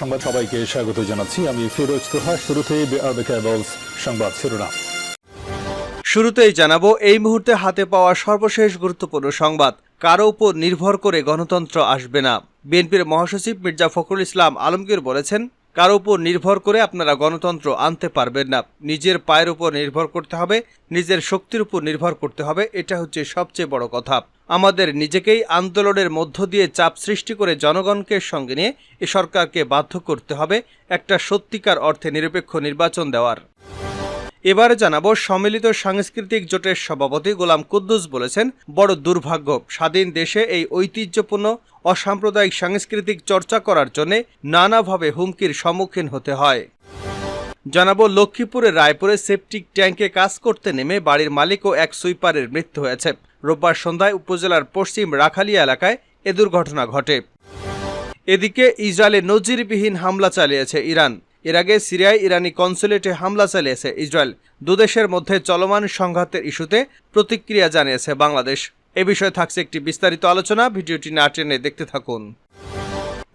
সংবাদ সবাইকে স্বাগত জানাচ্ছি। আমি ফিরোজ তোহা। শুরুতেই বিআরবি কেবলস সংবাদ শিরোনাম। শুরুতেই জানাব, এই মুহূর্তে হাতে পাওয়া সর্বশেষ গুরুত্বপূর্ণ সংবাদ। কারও উপর নির্ভর করে গণতন্ত্র আসবে না। বিএনপির মহাসচিব মির্জা ফখরুল ইসলাম আলমগীর বলেছেন, কারও উপর নির্ভর করে আপনারা গণতন্ত্র আনতে পারবেন না। নিজের পায়ের উপর নির্ভর করতে হবে, নিজের শক্তির উপর নির্ভর করতে হবে, এটা হচ্ছে সবচেয়ে বড় কথা। আমাদের নিজেকেই আন্দোলনের মধ্য দিয়ে চাপ সৃষ্টি করে জনগণকে সঙ্গে নিয়ে এ সরকারকে বাধ্য করতে হবে একটা সত্যিকার অর্থে নিরপেক্ষ নির্বাচন দেওয়ার। এবারে জানাব, সম্মিলিত সাংস্কৃতিক জোটের সভাপতি গোলাম কুদ্দুস বলেছেন, বড় দুর্ভাগ্য, স্বাধীন দেশে এই ঐতিহ্যপূর্ণ, অসাম্প্রদায়িক সাংস্কৃতিক চর্চা করার জন্য নানাভাবে হুমকির সম্মুখীন হতে হয়। জানাব, লক্ষ্মীপুরের রায়পুরে সেপটিক ট্যাঙ্কে কাজ করতে নেমে বাড়ির মালিক ও এক সুইপারের মৃত্যু হয়েছে। রোববার সন্ধ্যায় উপজেলার পশ্চিম রাখালিয়া এলাকায় এ দুর্ঘটনা ঘটে। এদিকে ইসরায়েলে নজিরবিহীন হামলা চালিয়েছে ইরান। এর আগে সিরিয়ায় ইরানি কনসুলেটে হামলা চালিয়েছে ইসরায়েল। দুদেশের মধ্যে চলমান সংঘাতের ইস্যুতে প্রতিক্রিয়া জানিয়েছে বাংলাদেশ। এ বিষয়ে থাকছে একটি বিস্তারিত আলোচনা। ভিডিওটি না টেনে দেখতে থাকুন।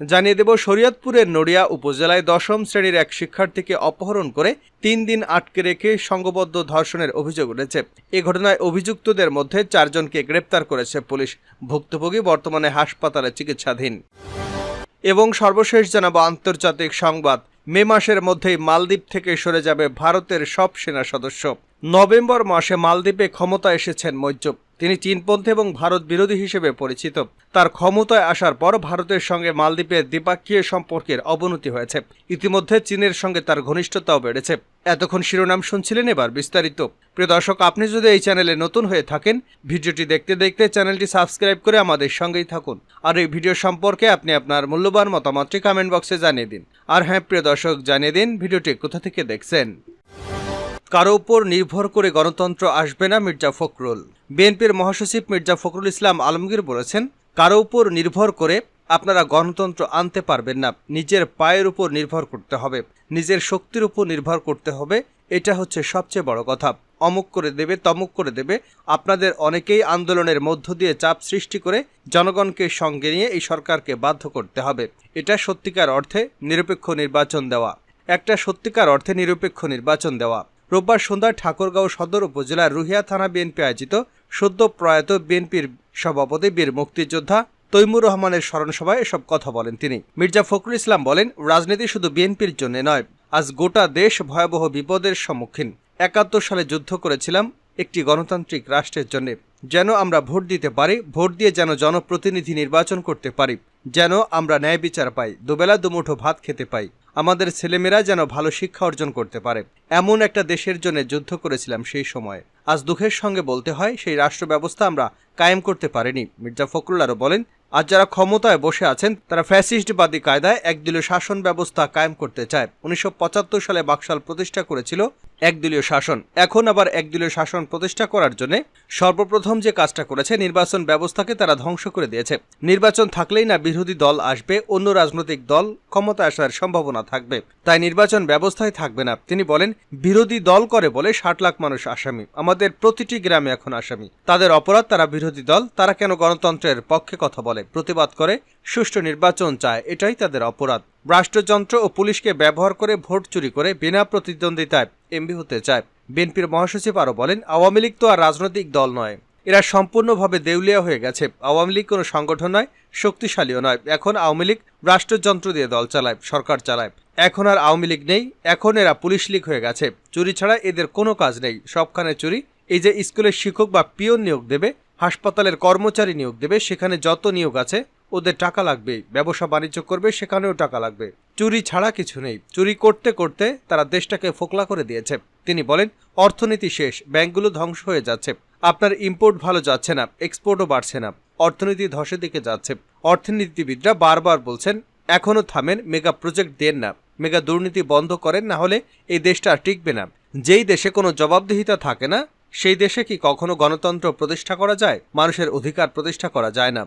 জানিয়ে দেব, শরীয়তপুরের নড়িয়া উপজেলায় দশম শ্রেণির এক শিক্ষার্থীকে অপহরণ করে তিন দিন আটকে রেখে সংঘবদ্ধ ধর্ষণের অভিযোগ উঠেছে। এ ঘটনায় অভিযুক্তদের মধ্যে চারজনকে গ্রেপ্তার করেছে পুলিশ। ভুক্তভোগী বর্তমানে হাসপাতালে চিকিৎসাধীন। এবং সর্বশেষ জানাব আন্তর্জাতিক সংবাদ। মে মাসের মধ্যেই মালদ্বীপ থেকে সরে যাবে ভারতের সব সেনা সদস্য। নভেম্বর মাসে মালদ্বীপে ক্ষমতা এসেছেন মৈত্র তিনি চীনপন্থী এবং ভারত বিরোধী হিসেবে পরিচিত। তার ক্ষমতায় আসার পর ভারতের সঙ্গে মালদ্বীপের দ্বিপাক্ষীয় সম্পর্কের অবনতি হয়েছে। ইতিমধ্যে চীনের সঙ্গে তার ঘনিষ্ঠতাও বেড়েছে। এতক্ষণ শিরোনাম শুনছিলেন এবার বিস্তারিত। প্রিয় দর্শক, আপনি যদি এই চ্যানেলে নতুন হয়ে থাকেন, ভিডিওটি দেখতে দেখতে চ্যানেলটি সাবস্ক্রাইব করে আমাদের সঙ্গেই থাকুন। আর এই ভিডিও সম্পর্কে আপনি আপনার মূল্যবান মতামতটি কমেন্ট বক্সে জানিয়ে দিন। আর হ্যাঁ প্রিয় দর্শক, জানিয়ে দিন ভিডিওটি কোথা থেকে দেখছেন। কারও উপর নির্ভর করে গণতন্ত্র আসবে না মির্জা ফখরুল। বিএনপির মহাসচিব মির্জা ফখরুল ইসলাম আলমগীর বলেছেন, কারও উপর নির্ভর করে আপনারা গণতন্ত্র আনতে পারবেন না, নিজের পায়ের উপর নির্ভর করতে হবে, নিজের শক্তির উপর নির্ভর করতে হবে, এটা হচ্ছে সবচেয়ে বড় কথা। অমুক করে দেবে, তমুক করে দেবে, আপনাদের অনেকেই আন্দোলনের মধ্য দিয়ে চাপ সৃষ্টি করে জনগণকে সঙ্গে নিয়ে এই সরকারকে বাধ্য করতে হবে। এটা সত্যিকার অর্থে নিরপেক্ষ নির্বাচন দেওয়া। একটা সত্যিকার অর্থে নিরপেক্ষ নির্বাচন দেওয়া। রোববার সন্ধ্যায় ঠাকুরগাঁও সদর উপজেলার রুহিয়া থানা বিএনপি আয়োজিত সদ্য প্রয়াত বিএনপির সভাপতি বীর মুক্তিযোদ্ধা তৈমুর রহমানের স্মরণসভায় এসব কথা বলেন তিনি। মির্জা ফখরুল ইসলাম বলেন, রাজনীতি শুধু বিএনপির জন্য নয়, আজ গোটা দেশ ভয়াবহ বিপদের সম্মুখীন। একাত্তর সালে যুদ্ধ করেছিলাম একটি গণতান্ত্রিক রাষ্ট্রের জন্য। যেন আমরা ভোট দিতে পারি, ভোট দিয়ে যেন জনপ্রতিনিধি নির্বাচন করতে পারি, যেন আমরা ন্যায় বিচার পাই, দুবেলা দুমুঠো ভাত খেতে পাই। আমাদের ছেলেমেয়েরা যেন ভালো শিক্ষা অর্জন করতে পারে। এমন একটা দেশের জন্য যুদ্ধ করেছিলাম সেই সময়ে। আজ দুঃখের সঙ্গে বলতে হয়, সেই রাষ্ট্র ব্যবস্থা আমরা কায়েম করতে পারিনি, মির্জা ফখরুল আরও বলেন, আজ যারা ক্ষমতায় বসে আছেন, তারা ফ্যাসিস্টবাদী কায়দায় একদলীয় শাসন ব্যবস্থা কায়েম করতে চায়। উনিশশো পঁচাত্তর সালে বাকশাল প্রতিষ্ঠা করেছিল একদলীয় শাসন। এখন আবার একদলীয় শাসন প্রতিষ্ঠা করার জন্য সর্বপ্রথম যে কাজটা করেছে, নির্বাচন ব্যবস্থাকে তারা ধ্বংস করে দিয়েছে। নির্বাচন থাকলেই না বিরোধী দল আসবে, অন্য রাজনৈতিক দল ক্ষমতা আসার সম্ভাবনা থাকবে। তাই নির্বাচন ব্যবস্থায় থাকবে না। তিনি বলেন, বিরোধী দল করে বলে ষাট লাখ মানুষ আসামি। আমাদের প্রতিটি গ্রামে এখন আসামি। তাদের অপরাধ তারা বিরোধী দল, তারা কেন গণতন্ত্রের পক্ষে কথা বলে? প্রতিবাদ করে সুষ্ঠু নির্বাচন চায়, এটাই তাদের অপরাধ। রাষ্ট্রযন্ত্র ও পুলিশকে ব্যবহার করে ভোট চুরি করে বিনা প্রতিদ্বন্দ্বিতায় এমপি হতে চায়। বিএনপির মহাসচিব আরও বলেন, আওয়ামী লীগ তো আর রাজনৈতিক দল নয়। এরা সম্পূর্ণভাবে দেউলিয়া হয়ে গেছে। আওয়ামী লীগ কোনো সংগঠন নয়, শক্তিশালীও নয়। এখন আওয়ামী লীগ রাষ্ট্রযন্ত্র দিয়ে দল চালায়, সরকার চালায়। এখন আর আওয়ামী লীগ নেই, এখন এরা পুলিশ লীগ হয়ে গেছে। চুরি ছাড়া এদের কোনো কাজ নেই। সবখানে চুরি। এই যে স্কুলের শিক্ষক বা পিয়ন নিয়োগ দেবে, হাসপাতালের কর্মচারী নিয়োগ দেবে, সেখানে যত নিয়োগ আছে ওদের টাকা লাগবে, ব্যবসা বাণিজ্য করবে, সেখানেও টাকা লাগবে। চুরি ছাড়া কিছু নেই। চুরি করতে করতে তারা দেশটাকে ফোকলা করে দিয়েছে। তিনি বলেন, অর্থনীতি শেষ, ব্যাংকগুলো ধ্বংস হয়ে যাচ্ছে। আপনার ইম্পোর্ট ভালো যাচ্ছে না এক্সপোর্টও বাড়ছে না। অর্থনীতি ধসে দিকে যাচ্ছে। অর্থনীতিবিদরা বারবার বলছেন এখনও থামেন মেগা প্রজেক্ট দেন না। মেগা দুর্নীতি বন্ধ করেন, না হলে এই দেশটা আর টিকবে না। যেই দেশে কোনো জবাবদিহিতা থাকে না, সেই দেশে কি কখনো গণতন্ত্র প্রতিষ্ঠা করা যায়? মানুষের অধিকার প্রতিষ্ঠা করা যায় না।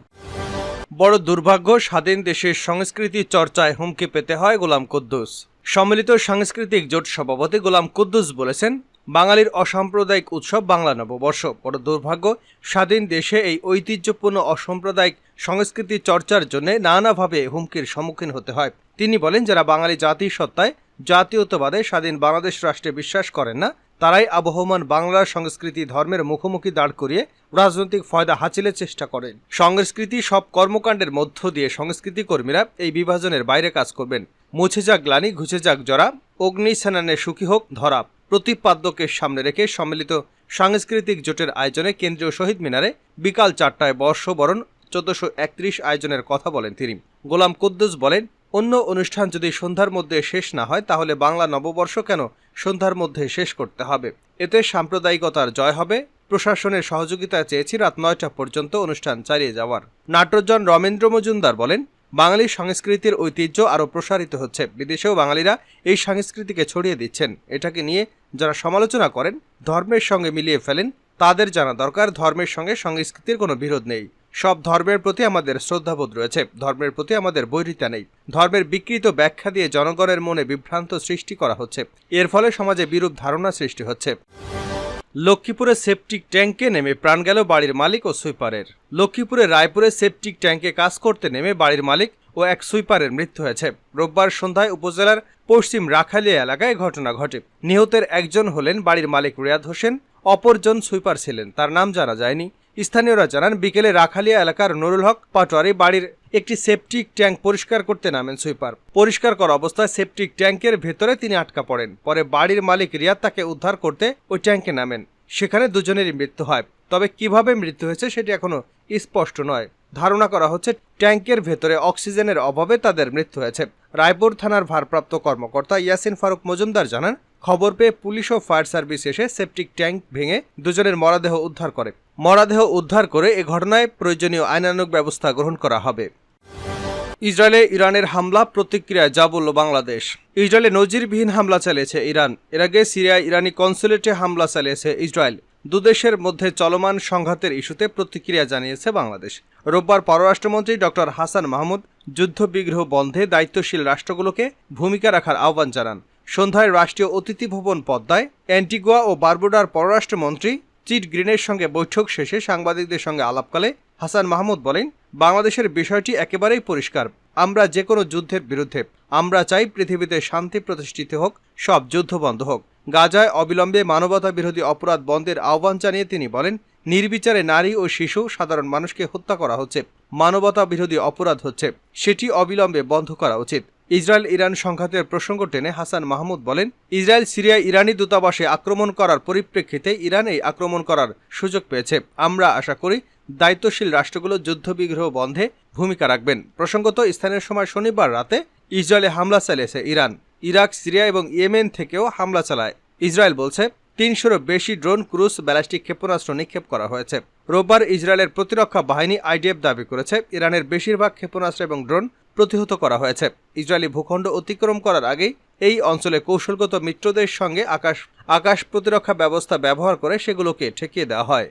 বড় দুর্ভাগ্য, স্বাধীন দেশের সংস্কৃতি চর্চায় হুমকি পেতে হয় গোলাম কুদ্দুস। সম্মিলিত সাংস্কৃতিক জোট সভাপতি গোলাম কুদ্দুস বলেছেন, বাঙালির অসাম্প্রদায়িক উৎসব বাংলা নববর্ষ। বড় দুর্ভাগ্য, স্বাধীন দেশে এই ঐতিহ্যপূর্ণ অসাম্প্রদায়িক সংস্কৃতি চর্চার জন্য নানাভাবে হুমকির সম্মুখীন হতে হয়। তিনি বলেন, যারা বাঙালি জাতি সত্তায় জাতীয়তাবাদে স্বাধীন বাংলাদেশ রাষ্ট্রে বিশ্বাস করেন না তারাই আবহমান বাংলার সংস্কৃতি ধর্মের মুখোমুখি দাঁড় করিয়ে রাজনৈতিক ফয়দা হাসিলের চেষ্টা করেন। সংস্কৃতি সব কর্মকাণ্ডের মধ্য দিয়ে সংস্কৃতি কর্মীরা এই বিভাজনের বাইরে কাজ করবেন। মুছে যাক গ্লানি, ঘুচে যাক জরা, অগ্নি সেনানে সুখী হোক ধরা, প্রতিপাদ্যকে সামনে রেখে সম্মিলিত সাংস্কৃতিক জোটের আয়োজনে কেন্দ্রীয় শহীদ মিনারে বিকাল চারটায় বর্ষবরণ চোদ্দশো আয়োজনের কথা বলেন তিনি। গোলাম কুদ্দুস বলেন অন্য অনুষ্ঠান যদি সন্ধ্যার মধ্যে শেষ না হয়, তাহলে বাংলা নববর্ষ কেন সন্ধ্যার মধ্যে শেষ করতে হবে? এতে সাম্প্রদায়িকতার জয় হবে। প্রশাসনের সহযোগিতা চেয়েছি রাত নয়টা পর্যন্ত অনুষ্ঠান চালিয়ে যাওয়ার। নাট্যজন রমেন্দ্র মজুমদার বলেন, বাঙালি সংস্কৃতির ঐতিহ্য আরও প্রসারিত হচ্ছে। বিদেশেও বাঙালিরা এই সংস্কৃতিকে ছড়িয়ে দিচ্ছেন। এটাকে নিয়ে যারা সমালোচনা করেন, ধর্মের সঙ্গে মিলিয়ে ফেলেন, তাদের জানা দরকার ধর্মের সঙ্গে সংস্কৃতির কোনো বিরোধ নেই। সব ধর্মের প্রতি আমাদের শ্রদ্ধাবোধ রয়েছে, ধর্মের প্রতি আমাদের বৈরিতা নেই। ধর্মের বিকৃত ব্যাখ্যা দিয়ে জনগণের মনে বিভ্রান্ত সৃষ্টি করা হচ্ছে। এর ফলে সমাজে বিরূপ ধারণা সৃষ্টি হচ্ছে। লক্ষ্মীপুরে সেপটিক ট্যাঙ্কে নেমে প্রাণ গেল বাড়ির মালিক ও সুইপারের। লক্ষ্মীপুরে রায়পুরে সেপটিক ট্যাঙ্কে কাজ করতে নেমে বাড়ির মালিক ও এক সুইপারের মৃত্যু হয়েছে। রোববার সন্ধ্যায় উপজেলার পশ্চিম রাখালিয়া এলাকায় ঘটনা ঘটে। নিহতের একজন হলেন বাড়ির মালিক রিয়াদ হোসেন, অপরজন সুইপার ছিলেন, তার নাম জানা যায়নি। স্থানীয়রা জানান, বিকেলে রাখালিয়া এলাকার নুরুল হক পাটোয়ারি বাড়ির একটি সেপটিক ট্যাঙ্ক পরিষ্কার করতে নামেন সুইপার। পরিষ্কার করা অবস্থায় সেপটিক ট্যাঙ্কের ভেতরে তিনি আটকা পড়েন। পরে বাড়ির মালিক রিয়াদ তাকে উদ্ধার করতে ওই ট্যাঙ্কে নামেন। সেখানে দুজনেরই মৃত্যু হয়। তবে কীভাবে মৃত্যু হয়েছে সেটি এখনও স্পষ্ট নয়। ধারণা করা হচ্ছে, ট্যাঙ্কের ভেতরে অক্সিজেনের অভাবে তাদের মৃত্যু হয়েছে। রায়পুর থানার ভারপ্রাপ্ত কর্মকর্তা ইয়াসিন ফারুক মজুমদার জানান, খবর পেয়ে পুলিশ ও ফায়ার সার্ভিস এসে সেপটিক ট্যাঙ্ক ভেঙে দুজনের মরাদেহ উদ্ধার করে। মরাদেহ উদ্ধার করে এ ঘটনায় প্রয়োজনীয় আইনানুগ ব্যবস্থা গ্রহণ করা হবে। ইসরায়েলে ইরানের হামলা প্রতিক্রিয়ায় যা বলল বাংলাদেশ। ইসরায়েলে নজিরবিহীন হামলা চালিয়েছে ইরান। এর আগে সিরিয়ায় ইরানি কনসুলেটে হামলা চালিয়েছে ইসরায়েল। দুদেশের মধ্যে চলমান সংঘাতের ইস্যুতে প্রতিক্রিয়া জানিয়েছে বাংলাদেশ। রোববার পররাষ্ট্রমন্ত্রী ডক্টর হাসান মাহমুদ যুদ্ধবিগ্রহ বন্ধে দায়িত্বশীল রাষ্ট্রগুলোকে ভূমিকা রাখার আহ্বান জানান। সন্ধ্যায় রাষ্ট্রীয় অতিথি ভবন পদ্মায় অ্যান্টিগুয়া ও বারবুডার পররাষ্ট্রমন্ত্রী চিট গ্রিনের সঙ্গে বৈঠক শেষে সাংবাদিকদের সঙ্গে আলাপকালে হাসান মাহমুদ বলেন, বাংলাদেশের বিষয়টি একেবারেই পরিষ্কার। আমরা যে কোনো যুদ্ধের বিরুদ্ধে, আমরা চাই পৃথিবীতে শান্তি প্রতিষ্ঠিত হোক, সব যুদ্ধ বন্ধ হোক। গাজায় অবিলম্বে মানবতা বিরোধী অপরাধ বন্ধের আহ্বান জানিয়ে তিনি বলেন, নির্বিচারে নারী ও শিশু সাধারণ মানুষকে হত্যা করা হচ্ছে মানবতা বিরোধী অপরাধ হচ্ছে, সেটি অবিলম্বে বন্ধ করা উচিত। ইসরায়েল ইরান সংঘাতের প্রসঙ্গ টেনে হাসান মাহমুদ বলেন, ইসরায়েল সিরিয়ায় ইরানি দূতাবাসে আক্রমণ করার পরিপ্রেক্ষিতে ইরান আক্রমণ করার সুযোগ পেয়েছে। আমরা আশা করি দায়িত্বশীল রাষ্ট্রগুলো যুদ্ধবিগ্রহ বন্ধে ভূমিকা রাখবেন। প্রসঙ্গত, স্থানীয় সময় শনিবার রাতে ইসরায়েলে হামলা চালিয়েছে ইরান। ইরাক, সিরিয়া এবং ইয়েমেন থেকেও হামলা চালায়। ইসরায়েল বলছে, তিনশোরও বেশি ড্রোন, ক্রুজ, ব্যালাস্টিক ক্ষেপণাস্ত্র নিক্ষেপ করা হয়েছে। রোববার ইসরায়েলের প্রতিরক্ষা বাহিনী আইডিএফ দাবি করেছে, ইরানের বেশিরভাগ ক্ষেপণাস্ত্র এবং ড্রোন প্রতিহত করা হয়েছে। ইসরায়েলি ভূখণ্ড অতিক্রম করার আগেই এই অঞ্চলে কৌশলগত মিত্রদের সঙ্গে আকাশ আকাশ প্রতিরক্ষা ব্যবস্থা ব্যবহার করে সেগুলোকে ঠেকিয়ে দেওয়া হয়।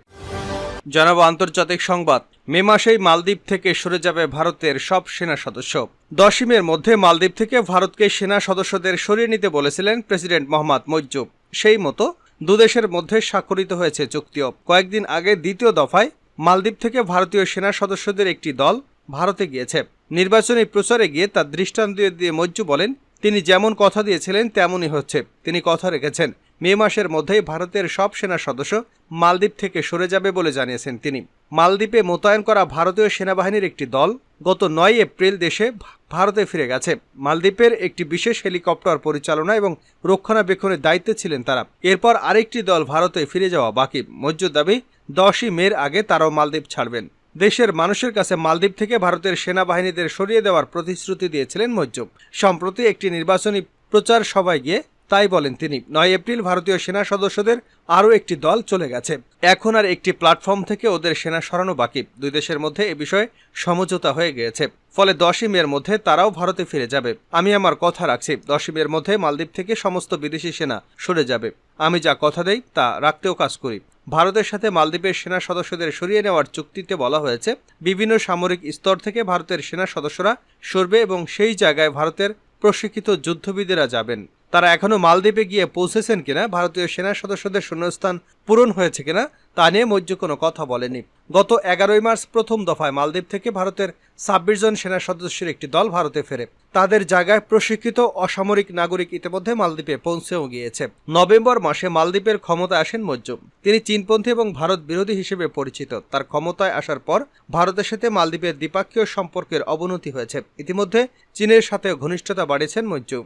জানাব আন্তর্জাতিক সংবাদ। মে মাসেই মালদ্বীপ থেকে সরে যাবে ভারতের সব সেনা সদস্য। দশই মের মধ্যে মালদ্বীপ থেকে ভারতকে সেনা সদস্যদের সরিয়ে নিতে বলেছিলেন প্রেসিডেন্ট মোহাম্মদ মজ্জুব সেই মতো দুদেশের মধ্যে স্বাক্ষরিত হয়েছে চুক্তিও। কয়েকদিন আগে দ্বিতীয় দফায় মালদ্বীপ থেকে ভারতীয় সেনা সদস্যদের একটি দল ভারতে গিয়েছে। নির্বাচনী প্রচারে গিয়ে তার দৃষ্টান্ত দিয়ে মজ্জু বলেন, তিনি যেমন কথা দিয়েছিলেন, তেমনই হচ্ছে। তিনি কথা রেখেছেন। মে মাসের মধ্যেই ভারতের সব সেনা সদস্য মালদ্বীপ থেকে সরে যাবে বলে জানিয়েছেন তিনি। মালদ্বীপে মোতায়েন করা ভারতীয় সেনাবাহিনীর একটি দল গত নয় এপ্রিল দেশে ভারতে ফিরে গেছে। মালদ্বীপের একটি বিশেষ হেলিকপ্টার পরিচালনা এবং রক্ষণাবেক্ষণের দায়িত্বে ছিলেন তারা। এরপর আরেকটি দল ভারতে ফিরে যাওয়া বাকি। মজ্জুদ দাবি, দশই মের আগে তারাও মালদ্বীপ ছাড়বেন। দেশের মানুষের কাছে মালদ্বীপ থেকে ভারতের সেনাবাহিনীদের সরিয়ে দেওয়ার প্রতিশ্রুতি দিয়েছিলেন মজ্জুব সম্প্রতি একটি নির্বাচনী প্রচার সভায় গিয়ে তাই বলেন তিনি। নয় এপ্রিল ভারতীয় সেনা সদস্যদের আরও একটি দল চলে গেছে। এখন আর একটি প্ল্যাটফর্ম থেকে ওদের সেনা সরানো বাকি। দুই দেশের মধ্যে এ বিষয়ে সমঝোতা হয়ে গিয়েছে। ফলে দশই মের মধ্যে তারাও ভারতে ফিরে যাবে। আমি আমার কথা রাখছি। দশই মের মধ্যে মালদ্বীপ থেকে সমস্ত বিদেশি সেনা সরে যাবে। আমি যা কথা দেই তা রাখতেও কাজ করি। ভারতের সাথে মালদ্বীপের সেনা সদস্যদের সরিয়ে নেওয়ার চুক্তিতে বলা হয়েছে, বিভিন্ন সামরিক স্তর থেকে ভারতের সেনা সদস্যরা সরবে এবং সেই জায়গায় ভারতের প্রশিক্ষিত যুদ্ধবিদেরা যাবেন। তারা এখনও মালদ্বীপে গিয়ে পৌঁছেছেন কিনা, ভারতীয় সেনা সদস্যদের শূন্যস্থান পূরণ হয়েছে কিনা তা নিয়ে মৈর্য কোনো কথা বলেনি গত এগারোই মার্চ প্রথম দফায় মালদ্বীপ থেকে ভারতের ছাব্বিশ জন সেনা সদস্যের একটি দল ভারতে ফেরে। তাদের জায়গায় প্রশিক্ষিত অসামরিক নাগরিক ইতিমধ্যে মালদ্বীপে পৌঁছেও গিয়েছে। নভেম্বর মাসে মালদ্বীপের ক্ষমতায় আসেন মজ্জুম তিনি চীনপন্থী এবং ভারত বিরোধী হিসেবে পরিচিত। তার ক্ষমতায় আসার পর ভারতের সাথে মালদ্বীপের দ্বিপাক্ষীয় সম্পর্কের অবনতি হয়েছে। ইতিমধ্যে চীনের সাথে ঘনিষ্ঠতা বাড়িয়েছেন মজ্জুম